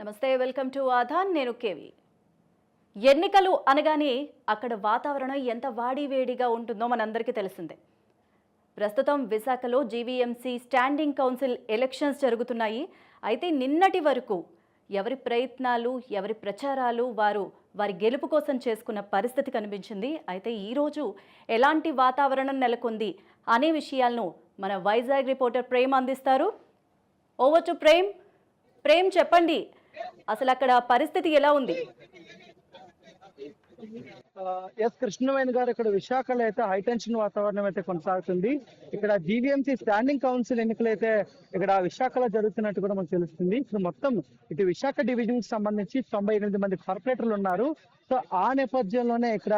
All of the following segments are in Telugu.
నమస్తే వెల్కమ్ టు ఆధాన్ నేను కేవి. ఎన్నికలు అనగానే అక్కడ వాతావరణం ఎంత వాడివేడిగా ఉంటుందో మనందరికీ తెలిసిందే. ప్రస్తుతం విశాఖలో జీవీఎంసీ స్టాండింగ్ కౌన్సిల్ ఎలక్షన్స్ జరుగుతున్నాయి. అయితే నిన్నటి వరకు ఎవరి ప్రయత్నాలు ఎవరి ప్రచారాలు వారు వారి గెలుపు కోసం చేసుకున్న పరిస్థితి కనిపించింది. అయితే ఈరోజు ఎలాంటి వాతావరణం నెలకొంది అనే విషయాలను మన వైజాగ్ రిపోర్టర్ ప్రేమ్ అందిస్తారు. Over to Prem. ప్రేమ్ చెప్పండి. అసలు అక్కడ పరిస్థితి ఎలా ఉంది? ఎస్ కృష్ణవేణి గారు ఇక్కడ విశాఖలో అయితే హైటెన్షన్ వాతావరణం అయితే కొనసాగుతుంది. ఇక్కడ జీవీఎంసీ స్టాండింగ్ కౌన్సిల్ ఎన్నికలు అయితే ఇక్కడ విశాఖలో జరుగుతున్నట్టు కూడా మనకు తెలుస్తుంది. ఇప్పుడు మొత్తం ఇటు విశాఖ డివిజన్కి సంబంధించి తొంభై ఎనిమిది మంది కార్పొరేటర్లు ఉన్నారు. సో ఆ నేపథ్యంలోనే ఇక్కడ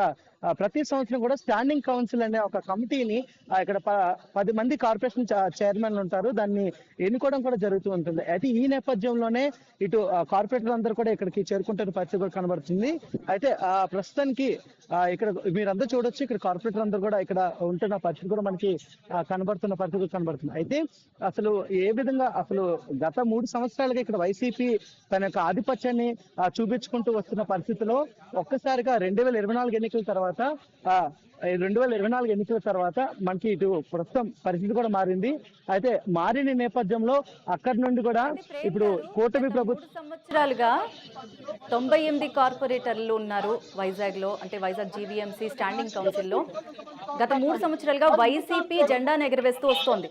ప్రతి సంవత్సరం కూడా స్టాండింగ్ కౌన్సిల్ అనే ఒక కమిటీని ఇక్కడ ప- పది మంది కార్పొరేషన్ చైర్మన్లు ఉంటారు. దాన్ని ఎన్నుకోవడం కూడా జరుగుతూ ఉంటుంది. అయితే ఈ నేపథ్యంలోనే ఇటు కార్పొరేటర్లు అందరూ కూడా ఇక్కడికి చేరుకుంటున్న పరిస్థితి కూడా కనబడుతుంది. అయితే ఆ, ప్రస్తుతానికి ఇక్కడ మీరందరూ చూడొచ్చు ఇక్కడ కార్పొరేటర్ అందరూ కూడా ఇక్కడ ఉంటున్న పరిస్థితి కూడా మనకి కనబడుతున్న పరిస్థితి కనబడుతుంది. అయితే అసలు ఏ విధంగా అసలు గత మూడు సంవత్సరాలుగా ఇక్కడ వైసీపీ తన యొక్క ఆధిపత్యాన్ని చూపించుకుంటూ వస్తున్న పరిస్థితిలో ఒక్కసారిగా రెండు వేల ఇరవై నాలుగు ఎన్నికల తర్వాత రెండు వేల ఇరవై నాలుగు ఎన్నికల తర్వాత మనకి ఇటు ప్రస్తుతం పరిస్థితి కూడా మారింది. అయితే మారిన నేపథ్యంలో అక్కడి నుండి కూడా ఇప్పుడు కూటమి ప్రభుత్వం సంవత్సరాలుగా తొంభై ఎనిమిది కార్పొరేటర్లు ఉన్నారు వైజాగ్లో అంటే వైజాగ్ జీవీఎంసీ స్టాండింగ్ కౌన్సిల్లో. గత మూడు సంవత్సరాలుగా వైసీపీ జెండా ఎగరవేస్తూ వస్తోంది.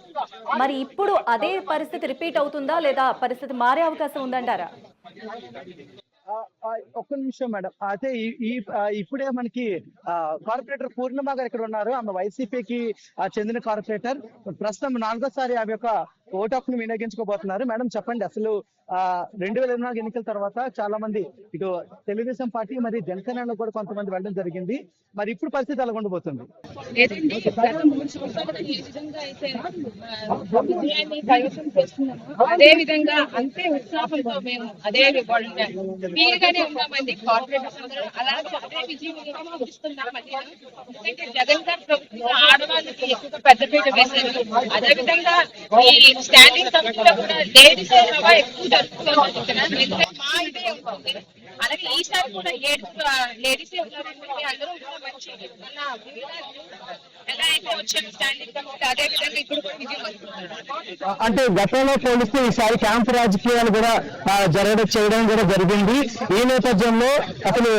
మరి ఇప్పుడు అదే పరిస్థితి రిపీట్ అవుతుందా లేదా పరిస్థితి మారే అవకాశం ఉందంటారా? ఒక్క నిమిషం మేడం. అయితే ఈ- ఇప్పుడే మనకి ఆ, కార్పొరేటర్ పూర్ణిమ గారు ఇక్కడ ఉన్నారు. ఆమె వైసీపీకి చెందిన కార్పొరేటర్. ప్రస్తుతం నాలుగోసారి ఆమె యొక్క ఓటు హక్కును వినియోగించుకోబోతున్నారు మేడం చెప్పండి అసలు ఆ, రెండు వేల ఇరవై నాలుగు ఎన్నికల తర్వాత చాలా మంది ఇటు తెలుగుదేశం పార్టీ మరి జనసేనలో కూడా కొంతమంది వెళ్ళడం జరిగింది. మరి ఇప్పుడు పరిస్థితి ఎలా ఉండబోతుంది అదే విధంగా అంతే ఉత్సాహంతో మేము అదే వీలుగానే ఉన్నామండి కార్పొరేట్ అలాగే అదే విజయం జగన్ గారు ప్రభుత్వం ఆడవాళ్ళకి ఎక్కువగా పెద్దపీట వేశారు అదేవిధంగా ఈ స్టాండింగ్ కమిటీలో కూడా లేడీస్ ఎక్కువ జరుపుకోవాలి మా ఇదే ఉంటుంది అలాగే ఈసారి కూడా లేడీస్ ఉన్నారంటే అందరూ కూడా మంచి ఎలా అయితే స్టాండింగ్ కమిటీ అదే విధంగా ఇప్పుడు కూడా విజయం అంటే గతంలో పోలిస్తే ఈసారి క్యాంపు రాజకీయాలు కూడా జరగడం చేయడం కూడా జరిగింది. ఈ నేపథ్యంలో అసలు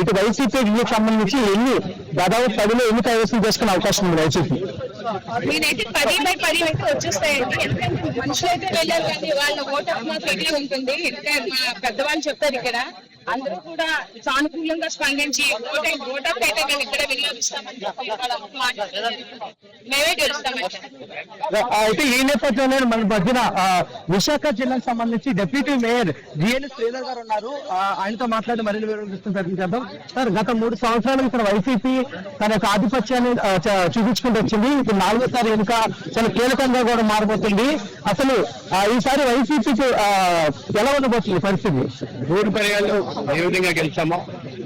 ఇటు వైసీపీకి సంబంధించి ఎన్ని దాదాపు పదిలో ఎన్ని కైవసం చేసుకునే అవకాశం ఉంది వైసీపీ? నేనైతే పది బై పది అయితే వచ్చేస్తాయండి. ఎందుకంటే మనుషులు అయితే వెళ్ళారు కానీ వాళ్ళ ఓటు హక్కు మాత్రం ఉంటుంది? ఎందుకంటే మా పెద్దవాళ్ళు చెప్తారు ఇక్కడ. అందరూ కూడా సానుకూలంగా స్పందించి ఓటు ఓటు హక్కు అయితే మేము ఇక్కడ వినియోగిస్తామని చెప్పి వాళ్ళ మాట మేమే గెలుస్తామండి. అయితే ఈ నేపథ్యంలో మన మధ్యన విశాఖ జిల్లాకు సంబంధించి డిప్యూటీ మేయర్ జిఎన్ శ్రీధర్ గారు ఉన్నారు. ఆయనతో మాట్లాడి మరిన్ని వివరాలు తీసుకుని ప్రయత్నం చేద్దాం సార్ గత మూడు సంవత్సరాలు ఇక్కడ వైసీపీ తన యొక్క ఆధిపత్యాన్ని చూపించుకుంటూ వచ్చింది. ఇప్పుడు నాలుగోసారి ఎన్నిక చాలా కీలకంగా కూడా మారబోతుంది. అసలు ఆ, ఈసారి వైసీపీకి ఆ, ఎలా ఉండబోతుంది పరిస్థితి? మూడు పర్యాలు ఏ విధంగా గెలిచామో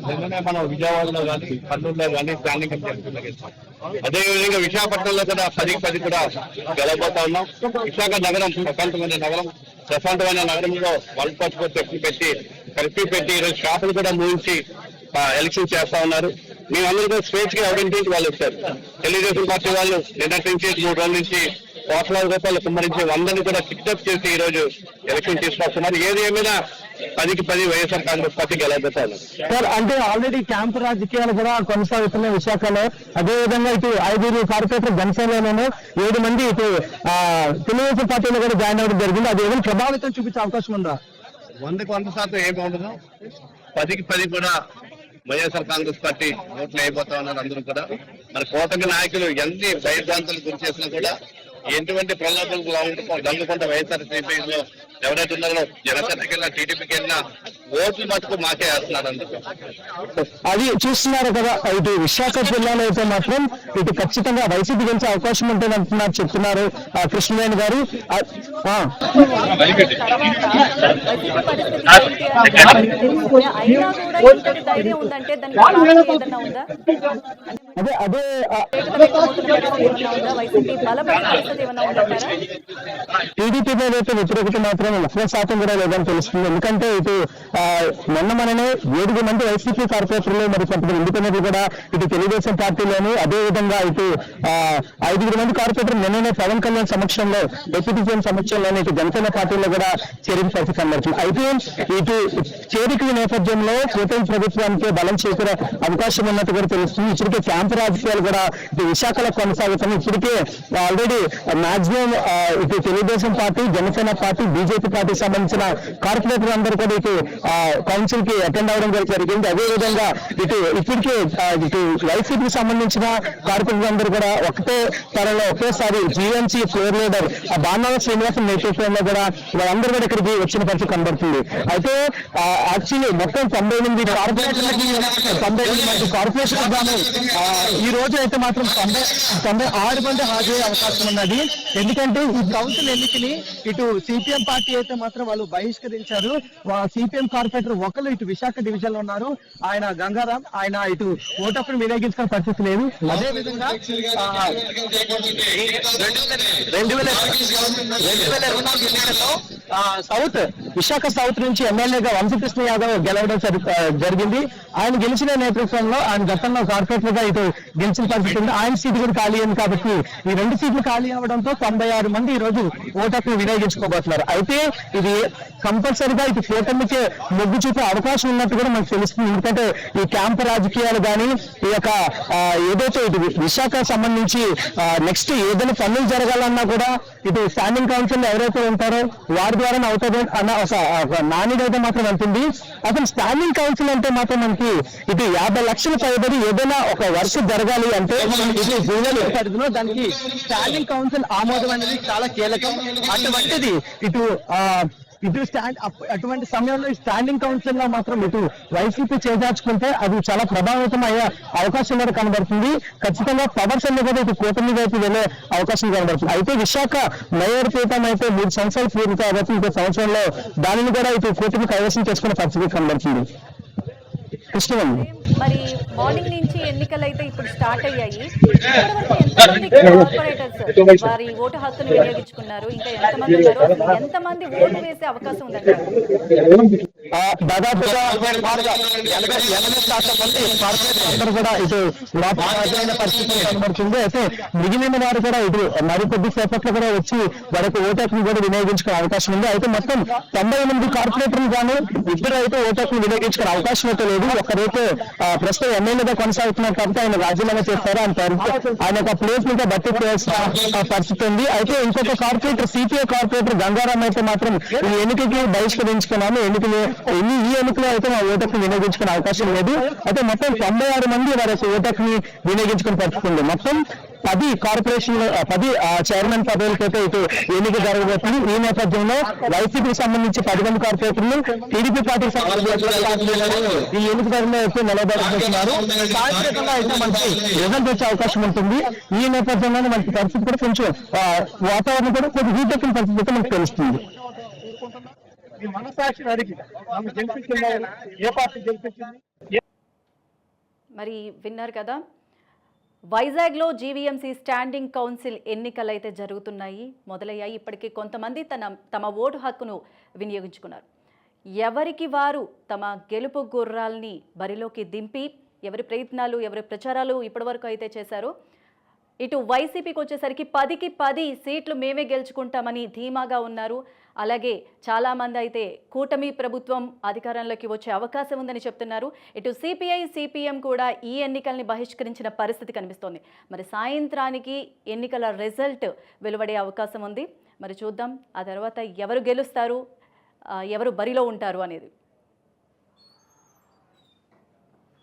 నిన్ననే మనం విజయవాడలో కానీ కర్నూలులో కానీ స్టాండింగ్ కమిటీ గెలిచాం. అదే విధంగా విశాఖపట్నంలో కూడా పదికి పది కూడా గెలవబోతా ఉన్నాం. విశాఖ నగరం ప్రశాంతమైన నగరం ప్రశాంతమైన నగరంలో వన్ ఫార్టీ ఫోర్ పెట్టి కర్ఫ్యూ పెట్టి ఈరోజు షాపులు కూడా మూయించి ఎలక్షన్ చేస్తా ఉన్నారు. మేమందరూ కూడా స్వేచ్ఛ గా ఎవరింటి వాళ్ళు వచ్చారు. తెలుగుదేశం పార్టీ వాళ్ళు నిన్నటి నుంచి మూడు రోజుల నుంచి కోట్లాది రూపాయలు కుమ్మరించి వందని కూడా పిక్అప్ చేసి ఈ రోజు ఎలక్షన్ తీసుకొస్తున్నారు. ఏది ఏమైనా పదికి పది వైఎస్ఆర్ కాంగ్రెస్ పార్టీ గెలబోతాను సార్ అంటే ఆల్రెడీ క్యాంపు రాజకీయాలు కూడా కొనసాగుతున్నాయి విశాఖలో. అదే విధంగా ఇటు ఐదుగురు కార్పొరేటర్ జనసేనలోను ఏడు మంది ఇటు తెలుగుదేశం పార్టీలో కూడా జాయిన్ అవ్వడం జరిగింది. అది ఏమైనా ప్రభావితం చూపించే అవకాశం ఉందా? వందకు వంద శాతం ఏమి ఉండదు పదికి పది కూడా వైఎస్ఆర్ కాంగ్రెస్ పార్టీ ఓట్లు అయిపోతా ఉన్నారు అందరూ కూడా. మరి కోటమి నాయకులు ఎన్ని భయభ్రాంతులు గురి చేసినా కూడా ఎటువంటి ప్రలోభాలకు దొంగకుండా వైఎస్ఆర్లో ఎవరైతే ఉన్నారో జనసేనకి వెళ్ళినా టీడీపీకి వెళ్ళినా ఓట్లు మటుకు మాకే వేస్తున్నారు అందుకు. అది చూస్తున్నారు కదా ఇటు విశాఖ జిల్లాలో అయితే మాత్రం ఇటు ఖచ్చితంగా వైసీపీ గెలిచే అవకాశం ఉంటుంది అంటున్నారు చెప్తున్నారు ఆ, కృష్ణవేణి గారు. ఉందంటే దానికి ఉందా అదే అదే టీడీపీ మీద అయితే వ్యతిరేకత మాత్రం లక్షల శాతం కూడా లేదని తెలుస్తుంది. ఎందుకంటే ఇటు మొన్న మననే ఏడుగురు మంది వైసీపీ కార్పొరేటర్లు మరి కొంతమంది ఇండిపెండెంట్లు కూడా ఇటు తెలుగుదేశం పార్టీలోని అదే విధంగా ఇటు ఐదుగురు మంది కార్పొరేటర్ నిన్ననే పవన్ కళ్యాణ్ సమక్షంలో డిప్యూటీ సీఎం సమక్షంలోనే ఇటు జనసేన పార్టీలో కూడా చేరిన పరిస్థితి కనబడుతుంది. అయితే ఇటు చేరికల నేపథ్యంలో కూటమి ప్రభుత్వానికి బలం చేకూరే అవకాశం ఉన్నట్టు కూడా తెలుస్తుంది. ఇప్పటికే క్యాంపు రాజకీయాలు కూడా ఇటు విశాఖలో కొనసాగుతున్నాయి. ఇప్పటికే ఆల్రెడీ మాక్సిమం uh, uh, ఇటు Telugu Desam party Jana Sena party BJP పార్టీకి సంబంధించిన కార్పొరేటర్ అందరూ కూడా ఇటు కౌన్సిల్కి అటెండ్ అవడం జరిగింది. అదే విధంగా ఇటు ఇప్పటికే ఇటు వైసీపీకి సంబంధించిన కార్పొరేటర్ అందరూ కూడా ఒకటే తరలో ఒకేసారి జీఎంసీ ఫ్లోర్ లీడర్ ఆ బాణాల శ్రీనివాసం నేతృత్వంలో కూడా వాళ్ళందరూ కూడా ఇక్కడికి వచ్చిన పరిస్థితి కనబడుతుంది. అయితే యాక్చువల్లీ మొత్తం తొంభై ఎనిమిది కార్పొరేటర్లకి తొంభై ఎనిమిది కార్పొరేషన్ గాను ఈ రోజు అయితే మాత్రం తొంభై తొంభై ఆరు మంది హాజరయ్యే అవకాశం ఉన్నది. ఎందుకంటే ఈ కౌన్సిల్ ఎన్నికని ఇటు సిపిఎం పార్టీ అయితే మాత్రం వాళ్ళు బహిష్కరించారు. సిపిఎం కార్పొరేటర్ ఒకరు ఇటు విశాఖ డివిజన్లో ఉన్నారు. ఆయన గంగారాం ఆయన ఇటు ఓటప్పును వినియోగించుకునే పరిస్థితి లేదు. అదే విధంగా రెండు వేల రెండు వేల సౌత్ విశాఖ సౌత్ నుంచి ఎమ్మెల్యేగా వంశకృష్ణ యాదవ్ గెలవడం జరిగింది. ఆయన గెలిచిన నేతృత్వంలో ఆయన గతంలో కార్పొరేటర్గా ఇటు గెలిచిన పరిస్థితి ఉంది. ఆయన సీటు కూడా ఖాళీ అయింది కాబట్టి ఈ రెండు సీట్లు ఖాళీ అవడంతో తొంభై ఆరు మంది ఈ రోజు ఓటకు వినియోగించుకోబోతున్నారు. అయితే ఇది కంపల్సరిగా ఇటు కూటమికి మొగ్గు చూపే అవకాశం ఉన్నట్టు కూడా మనకు తెలుస్తుంది. ఎందుకంటే ఈ క్యాంప్ రాజకీయాలు కానీ ఈ యొక్క ఏదైతే ఇటు విశాఖ సంబంధించి నెక్స్ట్ ఏదైనా పనులు జరగాలన్నా కూడా ఇటు స్టాండింగ్ కౌన్సిల్ ఎవరైతే ఉంటారో వారి ద్వారా అవుతుంది అన్న ఒక అయితే మాత్రం అంటుంది అసలు స్టాండింగ్ కౌన్సిల్ అంటే మాత్రం మనకి ఇటు యాభై లక్షల పైబడి ఏదైనా ఒక వర్క్ జరగాలి అంటే ఇది భూముల. దానికి స్టాండింగ్ కౌన్సిల్ ఆమోదం అనేది చాలా కీలకం. అటువంటిది ఇటు ఆ ఇటు స్టాండ్ అప్- అటువంటి సమయంలో ఈ స్టాండింగ్ కౌన్సిల్లో మాత్రం ఇటు వైసీపీ చేజార్చుకుంటే అది చాలా ప్రభావితం అయ్యే అవకాశం కూడా కనబడుతుంది. ఖచ్చితంగా పవర్స్ అన్ని కూడా ఇటు కూటమి వైపు వెళ్ళే అవకాశం కనబడుతుంది. అయితే విశాఖ మేయర్ పీఠం అయితే మూడు సంవత్సరాలు పూర్తి కాబట్టి ఇంకో సంవత్సరంలో దానిని కూడా ఇటు కూటమి కైవసం చేసుకునే పరిస్థితి కనబడుతుంది. మరి మార్నింగ్ నుంచి ఎన్నికలు అయితే ఇప్పుడు స్టార్ట్ అయ్యాయి కార్పొరేటర్స్ వారి ఓటు హక్కును వినియోగించుకున్నారు? ఇంకా ఎంతమంది ఉన్నారు? ఎంతమంది ఓటు వేసే అవకాశం ఉందంటారు? దాదాపుగా ఎనభై శాతం మంది అందరూ కూడా ఇటు లోపల పరిస్థితి కనబడుతుంది. అయితే మిగిలిన వారు కూడా ఇటు మరికొద్ది సేపట్లో కూడా వచ్చి వారికి ఓటేకును కూడా వినియోగించుకునే అవకాశం ఉంది. అయితే మొత్తం తొంభై ఎనిమిది కార్పొరేటర్లు గాను ఇద్దరు అయితే ఓటేకును వినియోగించుకునే అవకాశం అయితే లేదు. ఒకరైతే ప్రస్తుతం ఎమ్మెల్యేగా కొనసాగుతున్నారు కాబట్టి ఆయన రాజీనామా చేస్తారు ఆయన ఆయన ఒక ప్లేస్ మీద భర్తీ చేయాల్సిన పరిస్థితి ఉంది. అయితే ఇంకొక కార్పొరేటర్ సిపిఐ కార్పొరేటర్ గంగారాం అయితే మాత్రం ఈ ఎన్నికకి బహిష్కరించుకున్నాము. ఎన్నికలు ఎన్ని ఈ ఎన్నికలో అయితే మా ఓటర్ని వినియోగించుకునే అవకాశం లేదు. అయితే మొత్తం తొంభై ఆరు మంది వారి యొక్క ఓటర్ని వినియోగించుకుని పరుచుకుంది మొత్తం పది కార్పొరేషన్ పది చైర్మన్ పదవులకైతే ఇటు ఎన్నిక జరగబోతుంది. ఈ నేపథ్యంలో వైసీపీకి సంబంధించి పది మంది కార్పొరేటర్లు టీడీపీ పార్టీకి సంబంధించిన ఈ ఎన్నిక ధరలో అయితే నిలబడుతున్నారు సాంకేతికంగా అయితే మనకి రిజల్ట్ వచ్చే అవకాశం ఉంటుంది. ఈ నేపథ్యంలోనే మనకి పరిస్థితి కూడా కొంచెం వాతావరణం కూడా కొంచెం హీట్ ఎక్కిన పరిస్థితి అయితే మనకు తెలుస్తుంది. మనసాక్షి అడిగి గెలిపించింది ఏ పార్టీ గెలిపించింది? మరి విన్నారు కదా వైజాగ్లో జీవీఎంసీ స్టాండింగ్ కౌన్సిల్ ఎన్నికలు అయితే జరుగుతున్నాయి మొదలయ్యాయి ఇప్పటికీ కొంతమంది తన తమ ఓటు హక్కును వినియోగించుకున్నారు. ఎవరికి వారు తమ గెలుపు గుర్రాల్ని బరిలోకి దింపి ఎవరి ప్రయత్నాలు ఎవరి ప్రచారాలు ఇప్పటివరకు అయితే చేశారో ఇటు వైసీపీకి వచ్చేసరికి పదికి పది సీట్లు మేమే గెలుచుకుంటామని ధీమాగా ఉన్నారు. అలాగే చాలామంది అయితే కూటమి ప్రభుత్వం అధికారంలోకి వచ్చే అవకాశం ఉందని చెప్తున్నారు. ఇటు సిపిఐ సిపిఎం కూడా ఈ ఎన్నికల్ని బహిష్కరించిన పరిస్థితి కనిపిస్తోంది. మరి సాయంత్రానికి ఎన్నికల రిజల్ట్ వెలువడే అవకాశం ఉంది. మరి చూద్దాం ఆ తర్వాత ఎవరు గెలుస్తారు ఎవరు బరిలో ఉంటారు అనేది.